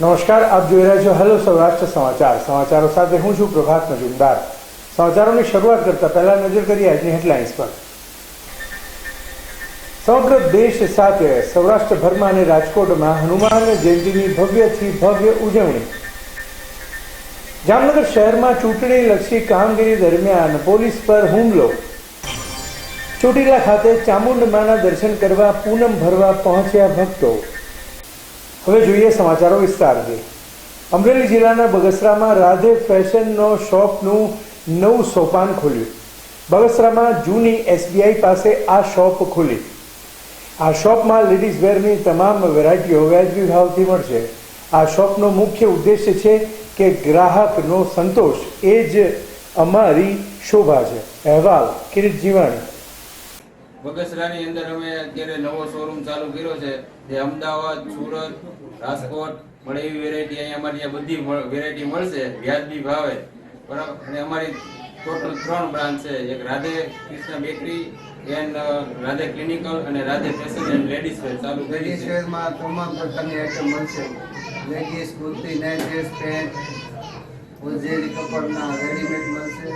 નમસ્કાર, આપ જોઈ રહ્યા છો હેલો સૌરાષ્ટ્ર સમાચાર. સમાચારો સાથે હું છું પ્રભાત મજુમદાર સમાચારોની શરૂઆત કરતા પહેલા નજર કરીએ આજની હેડલાઇન્સ પર. સમગ્ર દેશ સાથે સૌરાષ્ટ્રભરમાં અને રાજકોટમાં હનુમાન જયંતિની ભવ્યથી ભવ્ય ઉજવણી. જામનગર શહેરમાં ચૂંટણી લક્ષી કામગીરી દરમિયાન પોલીસ પર હુમલો. ચોટીલા ખાતે ચામુંડમાના દર્શન કરવા પૂનમ ભરવા પહોંચ્યા ભક્તો. હવે જોઈએ સમાચારો વિસ્તારથી. અમરેલી જિલ્લાના બગસરામાં રાધે ફેશનનો શોપનું નવું સોપાન ખોલ્યું. બગસરામાં જૂની એસબીઆઈ પાસે આ શોપ ખોલી. આ શોપમાં લેડીઝ વેરની તમામ વેરાયટીઓ વ્યાજબી ભાવથી મળશે. આ શોપનો મુખ્ય ઉદ્દેશ્ય છે કે ગ્રાહકનો સંતોષ. એ જ અમારી શોભા છે. અહેવાલ કિરીટ જીવાણી. બગસરાની અંદર અમે અત્યારે નવો શોરૂમ ચાલુ કર્યો છે. જે અમદાવાદ, સુરત, રાજકોટ મળે એવી વેરાયટી અહીંયા અમારી ત્યાં બધી વેરાયટી મળશે, વ્યાજબી ભાવે. બરાબર? અને અમારી ટોટલ ત્રણ બ્રાન્ચ છે. એક Radhe Krishna bakery and Radhe clinical અને Radhe fashion and ladies wear ચાલુ કરી લેડીઝ વેરમાં તમામ પ્રકારની આઈટમ મળશે. Ladies kurti night dress pant ઓઝેરી કપડના રેડીમેડ મળશે.